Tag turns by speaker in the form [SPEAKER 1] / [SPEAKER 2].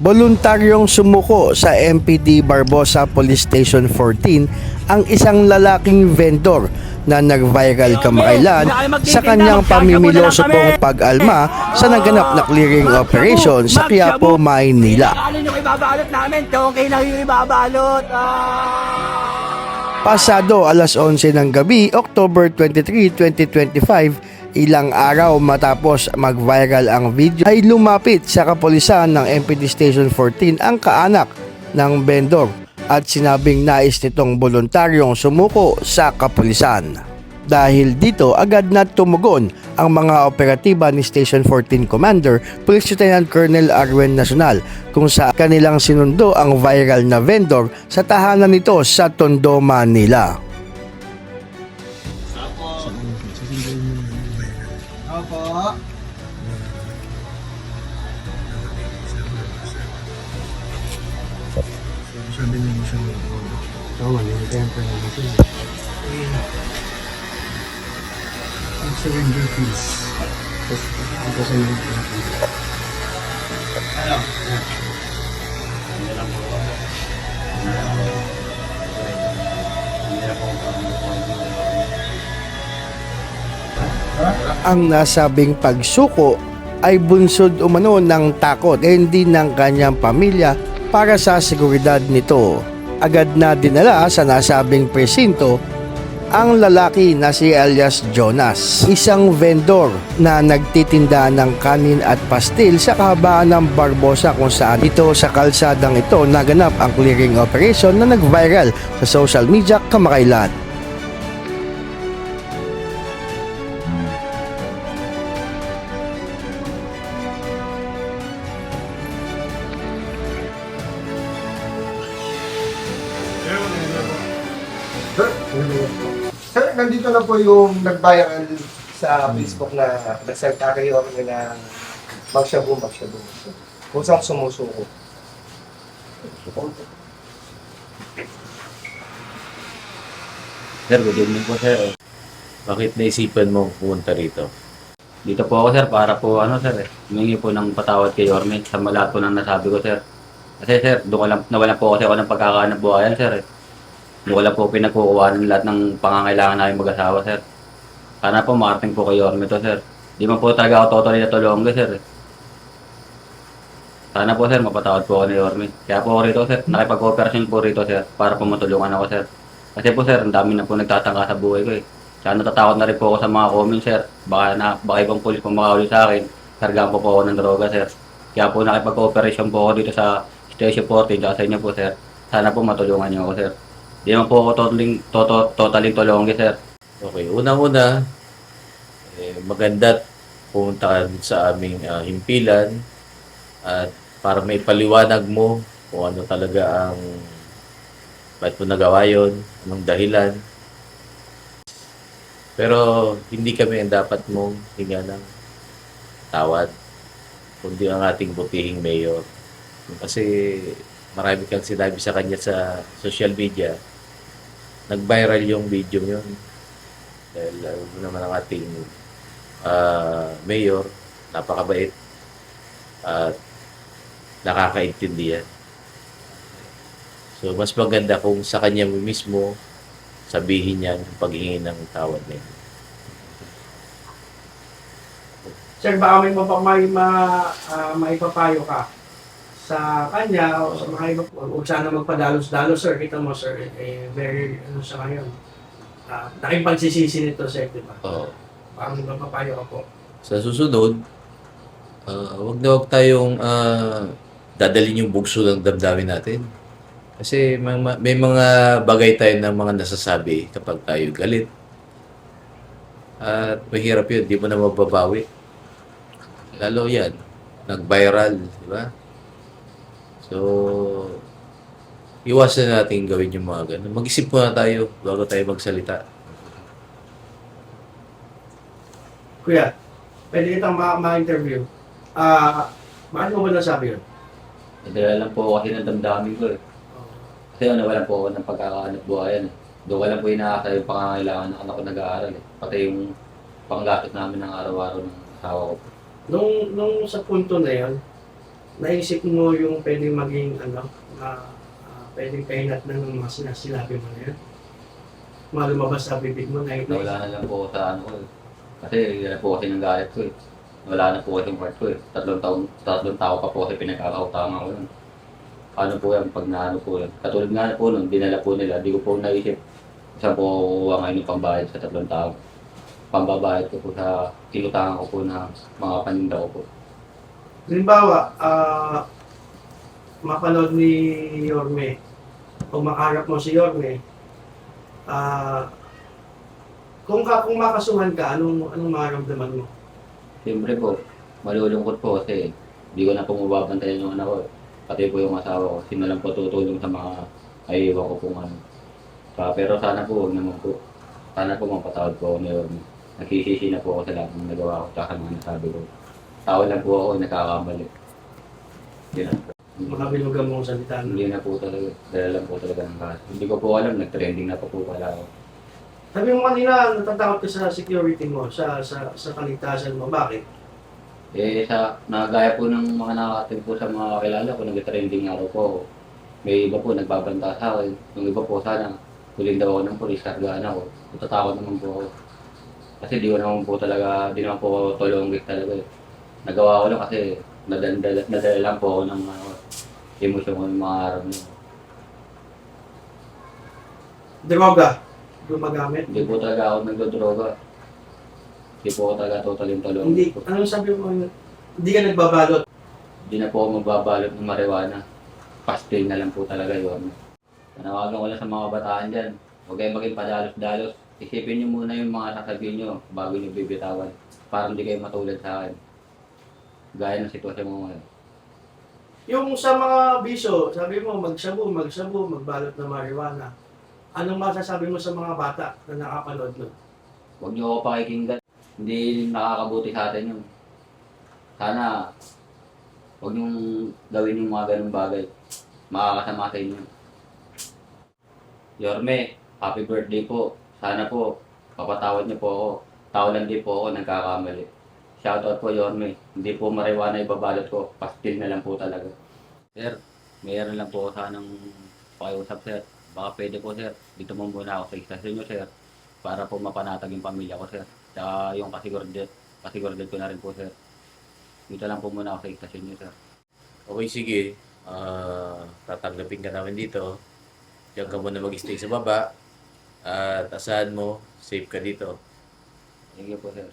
[SPEAKER 1] Voluntaryong sumuko sa MPD Barbosa Police Station 14 ang isang lalaking vendor na nag-viral kamakailan sa kanyang pamimiloso pong pag-alma sa naganap na clearing operation sa Quiapo, Maynila. Pasado alas 11 ng gabi, October 23, 2025, ilang araw matapos mag-viral ang video, ay lumapit sa kapulisan ng MPD Station 14 ang kaanak ng vendor at sinabing nais nitong voluntaryong sumuko sa kapulisan. Dahil dito agad na tumugon ang mga operatiba ni Station 14 Commander Police Lieutenant Colonel Arwen Nacional kung sa kanilang sinundo ang viral na vendor sa tahanan nito sa Tondo, Manila. Oo, yung temper na ito.
[SPEAKER 2] Ang surrender fees.
[SPEAKER 1] Ito sa yung Ang nasabing pagsuko ay bunsod umano ng takot eh, hindi ng kanyang pamilya para sa seguridad nito. Agad na dinala sa nasabing presinto ang lalaki na si alias Jonas, isang vendor na nagtitinda ng kanin at pastil sa kahabaan ng Barbosa kung saan ito sa kalsadang ito naganap ang clearing operation na nag-viral sa social media kamakailan.
[SPEAKER 3] Sir, nandito na po yung nag-viral sa Facebook na nagsalta kayo kami na magshabu, magshabu. Kusang sumusuko.
[SPEAKER 4] Sir, good evening po sir. Bakit naisipan mo pumunta rito? Dito po ako sir para po ano sir eh. Humingi po ng patawad kay Orme sa lahat po ng nasabi ko sir. Kasi sir, doon ko lang, nawalan po kasi ako ng pagkakaanap buhayan sir eh. Lang po pinagkukuha ng lahat ng pangangailangan namin mag-asawa sir. Sana po makarating po kay Orme to sir. Di man po talaga ako totally natulungan ko sir. Sana po sir, mapatawad po ako ni Orme. Kaya po ako rito sir, nakipag-cooperation po rito sir para po matulungan ako sir. Kasi po sir, ang dami na po nagtatangka sa buhay ko eh. Kaya natatakot na rin po ako sa mga comments sir. Baka, na, baka ibang pulis po makahuli sa akin. Kargaan po po ako ng droga sir. Kaya po nakipag-cooperation po ako dito sa Station 14 at sa inyo po sir. Sana po matulungan niyo ako sir. Di man po ako totally, toto, totally tulungan sir.
[SPEAKER 5] Okay, unang-una, eh, maganda pumunta ka sa aming ah, himpilan at para may paliwanag mo kung ano talaga ang bakit mo nagawa yun, anong dahilan. Pero hindi kami ang dapat mong hinga ng tawad, kundi ang ating butihing mayor. Kasi marami kang sinabi sa kanya sa social media, nag-viral yung video yun. Dahil uh, naman ang ating ah, mayor, napakabait at nakakaintindihan. So, mas maganda kung sa kanya mismo sabihin niya yung paghingi ng tawad niya.
[SPEAKER 6] Sir, baka may may ma, ah, maipapayo ka sa kanya o sa mga iba po. Huwag sana magpadalos-dalos, sir. Kita mo, sir, eh, very, ano sa ngayon. Uh, nakipagsisisi nito, sir, di ba?
[SPEAKER 5] Oo.
[SPEAKER 6] Mapapayo ka po.
[SPEAKER 5] Sa susunod, ah, wag na wag tayong ah, dadalhin yung bugso ng damdamin natin. Kasi may, may mga bagay tayo ng mga nasasabi kapag tayo galit. At mahirap yun, di mo na mababawi. Lalo yan, nag-viral, di ba? So, iwasan natin gawin yung mga ganun. Mag-isip muna tayo bago tayo magsalita.
[SPEAKER 6] Kuya, pwede kitang ma- ma-interview. Ah, bakit mo ba nasabi yun?
[SPEAKER 4] Dahil lang po kasi ng damdamin ko eh. Kasi ano, wala po ako ng pagkakaanap buhayan eh. Doon wala po inaasa yung pangangailangan ng anak ko nag-aaral eh. Pati yung panggastos namin ng araw-araw ng asawa ko.
[SPEAKER 6] Nung, nung sa punto na yun, naisip mo yung pwedeng maging ano, uh, pwedeng kainat na ng mga sinas- sinabi mo na yun? Mga sa bibig mo na
[SPEAKER 4] Nawala na lang po sa ano ko eh. Kasi yan po kasi ng galit ko eh. Wala na po kasi yung part ko eh. Tatlong taon, tatlong tao pa po kasi pinagkakautangan ko yun. Ano po yan pag naano po yan. Katulad nga po nun, dinala po nila. Di ko po naisip saan po kukuha ngayon yung pambayad sa tatlong tao. Pambabayad ko po sa inutangan ko po na mga paninda ko po.
[SPEAKER 6] Halimbawa, ah mapanood ni Yorme o makarap mo si Yorme, ah kung ka kung makasuhan ka, anong anong mararamdaman mo?
[SPEAKER 4] Siyempre po, malulungkot po kasi hindi ko na po mababantayan yung anak ko. Pati po yung asawa ko. Sino lang po tutulong sa mga aiiwan ko pong ano. Sa- pero sana po, huwag naman po. Sana po mapatawad po ako ni Orme. Nagsisisi na po ako sa lahat ng nagawa ko tsaka mga nasabi ko. Tao lang po ako, nagkakamali. Hindi na po.
[SPEAKER 6] Makabilugan mo ang salita.
[SPEAKER 4] Hindi na po talaga. Dala lang po talaga ng kaso. Hindi ko po alam, nag-trending na po po pala ako.
[SPEAKER 6] Sabi mo kanina, natatakot ka sa security mo, sa sa sa kaligtasan mo. Bakit?
[SPEAKER 4] Eh, sa, nagaya po ng mga nakakating po sa mga kakilala ko, nag-trending nga raw po. May iba po nagbabanta sa akin. Yung iba po sana, huling daw ako ng polis, kargaan ako. Natatakot naman po ako. Kasi di ko naman po talaga, di naman po ako tolonggik talaga eh. Nagawa ko lang kasi nadala, nadala lang po ako ng ano, emosyon ko ng mga araw na. yun.
[SPEAKER 6] Droga. Gumagamit.
[SPEAKER 4] Hindi po talaga ako nagdodroga. Hindi po ako talaga totally tolong.
[SPEAKER 6] Hindi, ano sabi mo? Hindi ka nagbabalot.
[SPEAKER 4] Hindi na po ako magbabalot ng marijuana. Pastil na lang po talaga yun. Panawagan ko lang sa mga kabataan dyan. Huwag kayong maging padalos-dalos. Isipin nyo muna yung mga sasabihin nyo bago nyo bibitawan. Para hindi kayo matulad sa akin. Gaya ng sitwasyon mo ngayon.
[SPEAKER 6] Yung sa mga biso, sabi mo, magsabu, magsabu, magbalot ng marijuana. Anong masasabi mo sa mga bata na nakapanood nun?
[SPEAKER 4] Huwag nyo ako pakikinggan. Hindi nakakabuti sa atin yun. Sana, huwag nyong gawin yung mga ganung bagay. Makakasama sa inyo. Yorme, happy birthday po. Sana po, papatawad niyo po ako. Tao lang din po ako, nagkakamali. Shoutout po Yorme. Hindi po mariwana ibabalot ko. Pastil na lang po talaga. Sir, mayroon lang po ako sanang pakiusap sir. Baka pwede po sir. Dito mo muna ako sa istasyon niyo sir para po mapanatag yung pamilya ko, sir. Tsaka yung kasigurdad, kasigurdad ko na rin po, sir. Dito lang po muna ako sa istasyon niyo, sir.
[SPEAKER 5] Okay, sige. Ah, tatanggapin ka namin dito. Diyan ka muna mag-stay sa baba. At asahan mo, safe ka dito.
[SPEAKER 4] Thank you po, sir.